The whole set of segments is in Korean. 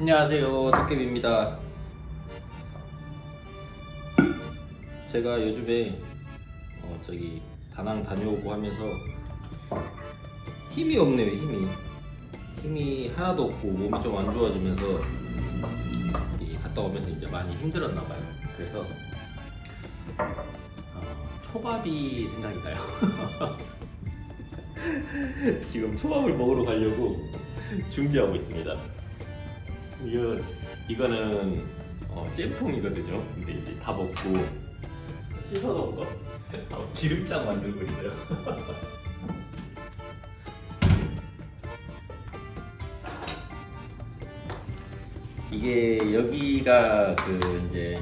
안녕하세요 도깨비입니다. 제가 요즘에 어, 저기 다낭 다녀오고 하면서 힘이 없네요 힘이. 힘이 하나도 없고 몸이 좀 안 좋아지면서 이 갔다 오면서 이제 많이 힘들었나 봐요. 그래서 어, 초밥이 생각이 나요. 지금 초밥을 먹으러 가려고 준비하고 있습니다 이거 이거는 어, 잼통이거든요. 근데 이제 다 먹고 씻어놓은 거 어, 기름장 만들고 있어요. 이게 여기가 그 이제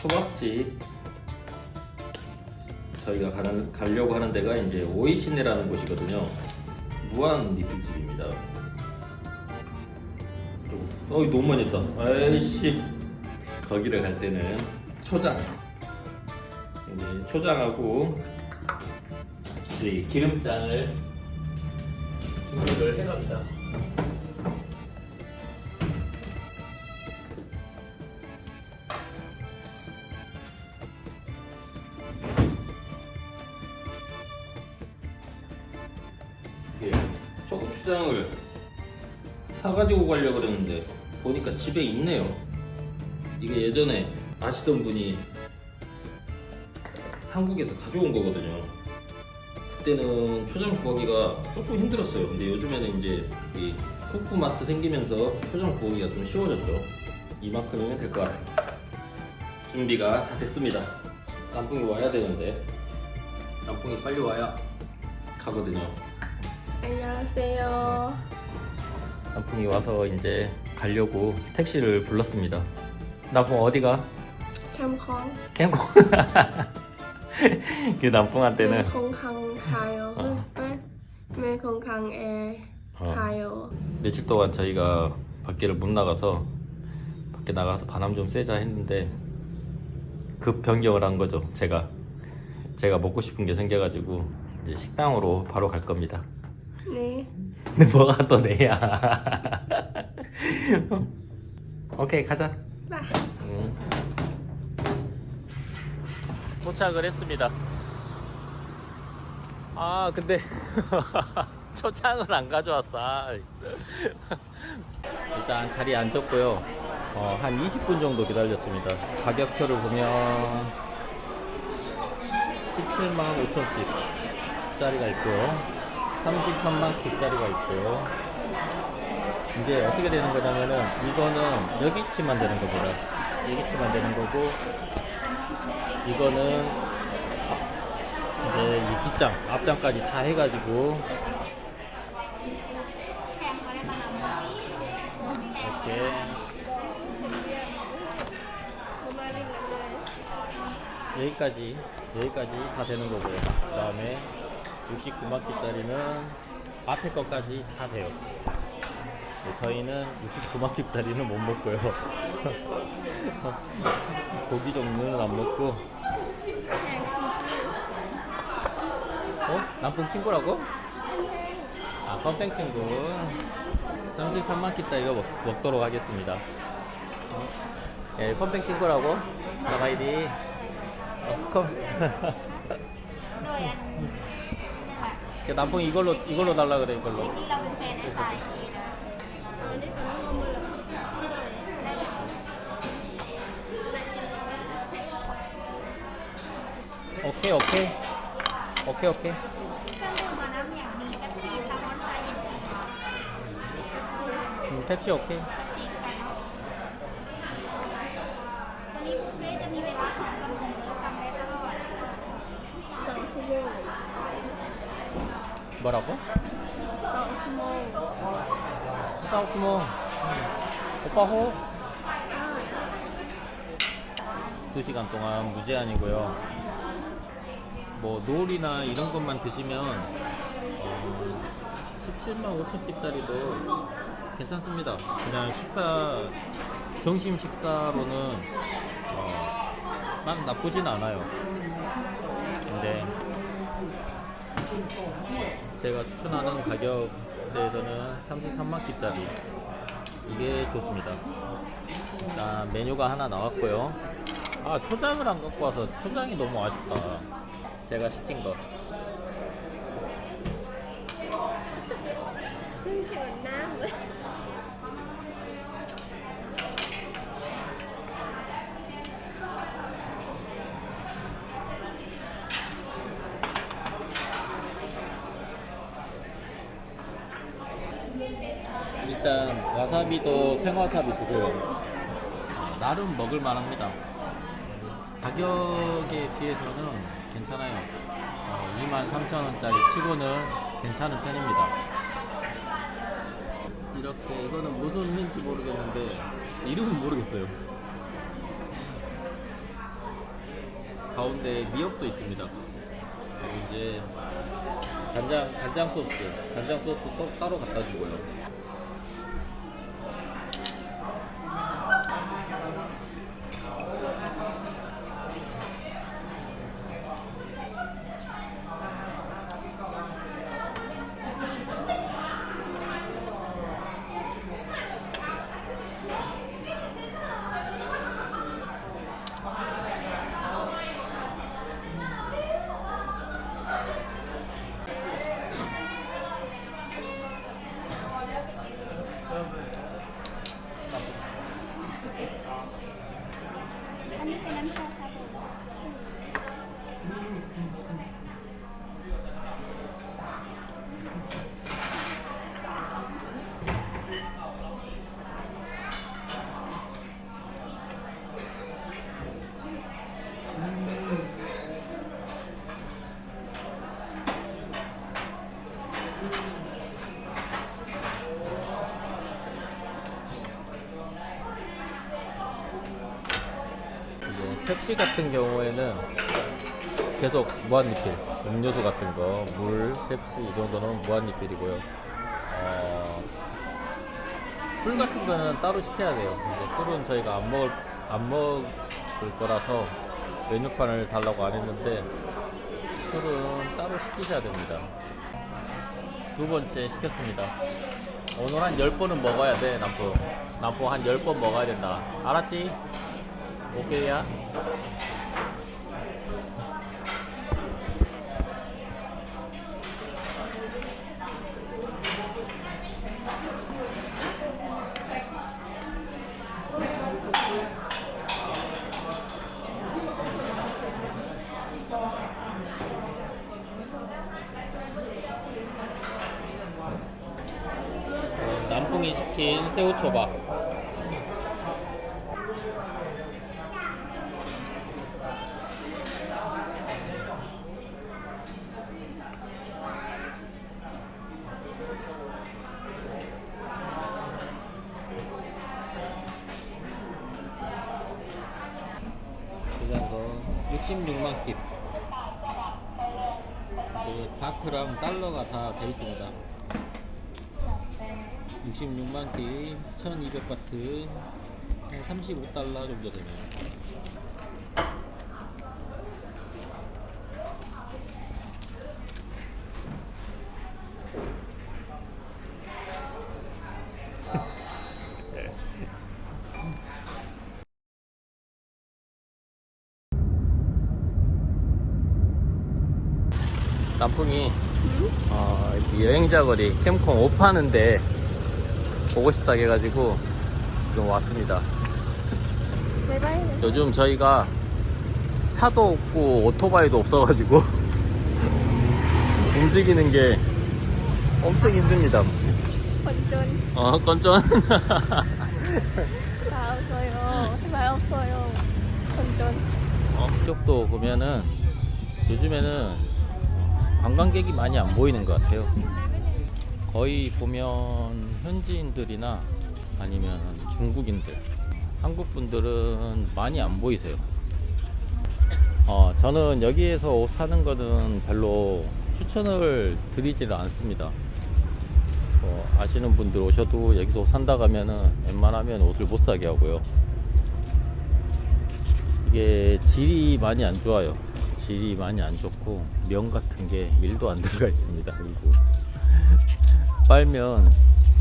초밥집 저희가 가는, 가려고 하는 데가 이제 오이시네라는 곳이거든요. 무한 리필집입니다. 어이 너무 많이 했다. 아이씨. 거기를 갈 때는 초장. 이제 초장하고 이제 기름장을 준비를 해갑니다 사가지고 가려고 그랬는데 보니까 집에 있네요. 이게 예전에 아시던 분이 한국에서 가져온 거거든요. 그때는 초장 구하기가 조금 힘들었어요. 근데 요즘에는 이제 이 쿠쿠마트 생기면서 초장 구하기가 좀 쉬워졌죠. 이만큼이면 될 것 같아요. 준비가 다 됐습니다. 깐풍이 와야 되는데 깐풍이 빨리 와야 가거든요. 안녕하세요. 남풍이 와서 이제 가려고 택시를 불렀습니다. 남풍 어디가? 캠콩. 캠코. 그 남풍한테는 콩캉 가요. 어. 왜? 왜 콩캉에 어, 가요? 며칠 동안 저희가 밖에를 못 나가서 밖에 나가서 바람 좀 쐬자 했는데 급 변경을 한 거죠. 제가 제가 먹고 싶은 게 생겨가지고 이제 식당으로 바로 갈 겁니다. 네. 근데 뭐가 또 내야? 오케이 가자. 봐. 응. 도착을 했습니다. 아 근데 초장을 안 가져왔어. 일단 자리에 앉았고요. 어, 한 20분 정도 기다렸습니다. 가격표를 보면 17만 5천 원짜리가 있고요. 33만 킥짜리가 있고요. 이제 어떻게 되는 거냐면은 이거는 여기 치 만 되는 겁니다. 여기 치 만 되는 거고 이거는 앞- 이제 이 뒷장, 앞장까지 다 해가지고 이렇게 여기까지 여기까지 다 되는 거고요. 그 다음에 69만 킬짜리는 앞에 것까지 다 돼요. 네, 저희는 69만 킬짜리는 못 먹고요. 고기 종류는 안 먹고. 어? 남쁜 친구라고? 아, 컴팽 친구. 33만 킬짜리 먹, 먹도록 하겠습니다. 어? 예, 컴팽 친구라고? 나가이디. 어, 컴. 그 남풍 이걸로 이걸로 달라 그래 이걸로. 오케이 오케이 오케이 오케이. 음, 펩시 오케이. 뭐라고? Sumo. 사우스모. 오빠 호. 두 시간 동안 무제한이고요. 뭐 놀이나 이런 것만 드시면 어, 17만 5천 원짜리도 괜찮습니다. 그냥 식사 점심 식사로는 어, 난 나쁘진 않아요. 근데 제가 추천하는 가격대에서는 33만 끼짜리 이게 좋습니다. 일단 메뉴가 하나 나왔고요. 아 초장을 안 갖고 와서 초장이 너무 아쉽다. 제가 시킨 거. 와사비도 생와사비 주고요. 나름 먹을 만합니다. 가격에 비해서는 괜찮아요. 23,000원짜리 치고는 괜찮은 편입니다. 이렇게 이거는 무슨 회인지 모르겠는데 이름은 모르겠어요. 가운데 미역도 있습니다. 이제 간장 간장 소스, 간장 소스 또 따로 갖다 주고요. 펩시 같은 경우에는 계속 무한리필 음료수 같은 거 물, 펩시 이 정도는 무한리필이고요. 어, 술 같은 거는 따로 시켜야 돼요. 술은 저희가 안 먹을 안 먹을 거라서 메뉴판을 달라고 안 했는데 술은 따로 시키셔야 됩니다. 두 번째 시켰습니다. 오늘 한 10번은 먹어야 돼 남포. 남포 한 10번 먹어야 된다. 알았지? 오케이야? 어, 남풍이 시킨 새우초밥 16만 킵. 그 바크랑 달러가 다 되어 있습니다. 66만 킵, 1200바트, 35달러 정도 되네요. 남풍이 어, 이 여행자 거리 캠콩 옷 파는데 보고 싶다 해가지고 지금 왔습니다. 요즘 저희가 차도 없고 오토바이도 없어가지고 움직이는 게 엄청 힘듭니다. Chân 어, 건전. Sao 없어요 제발 없어요 chân 어, 이쪽도 보면은 요즘에는 관광객이 많이 안 보이는 것 같아요. 거의 보면 현지인들이나 아니면 중국인들, 한국 분들은 많이 안 보이세요. 어, 저는 여기에서 옷 사는 거는 별로 추천을 드리지는 않습니다. 어, 아시는 분들 오셔도 여기서 옷 산다 가면은 웬만하면 옷을 못 사게 하고요. 이게 질이 많이 안 좋아요. 질이 많이 안 좋고 면 같은 게 1도 안 들어가 있습니다. 그리고 빨면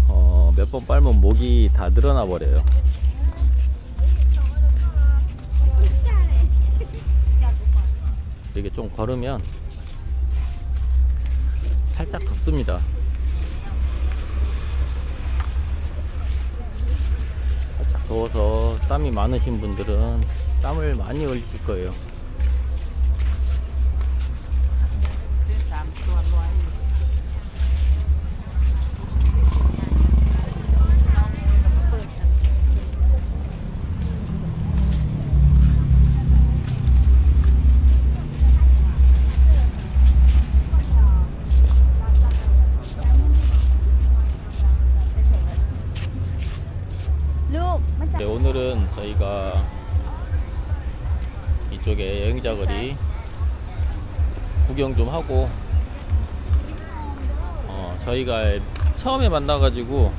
어, 몇 번 빨면 목이 다 늘어나 버려요. 이게 좀 걸으면 살짝 덥습니다. 살짝 더워서 땀이 많으신 분들은 땀을 많이 흘리실 거예요. 구경 좀 하고 어, 저희가 처음에 만나가지고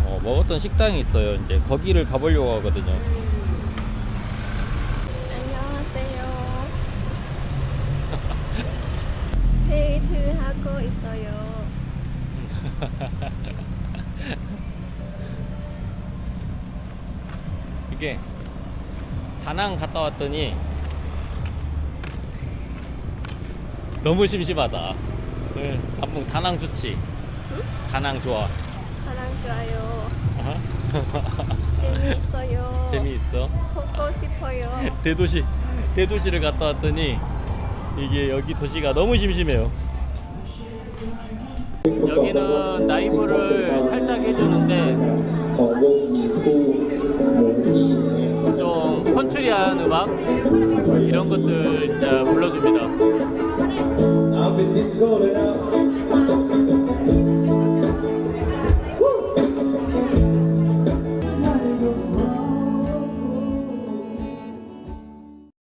어, 먹었던 식당이 있어요. 이제 거기를 가보려고 하거든요. 안녕하세요. 데이트 하고 있어요. 이게 다낭 갔다 왔더니 너무 심심하다. 네. 단풍 다낭 좋지? 응? 다낭 좋아. 사랑 좋아요. 재미있어요. 재미있어. 보고 싶어요. 대도시 대도시를 갔다 왔더니 이게 여기 도시가 너무 심심해요. 여기는 나이브를 살짝 해주는데 좀 컨츄리한 음악 이런 것들 이제 불러줍니다. I've been this rolling out.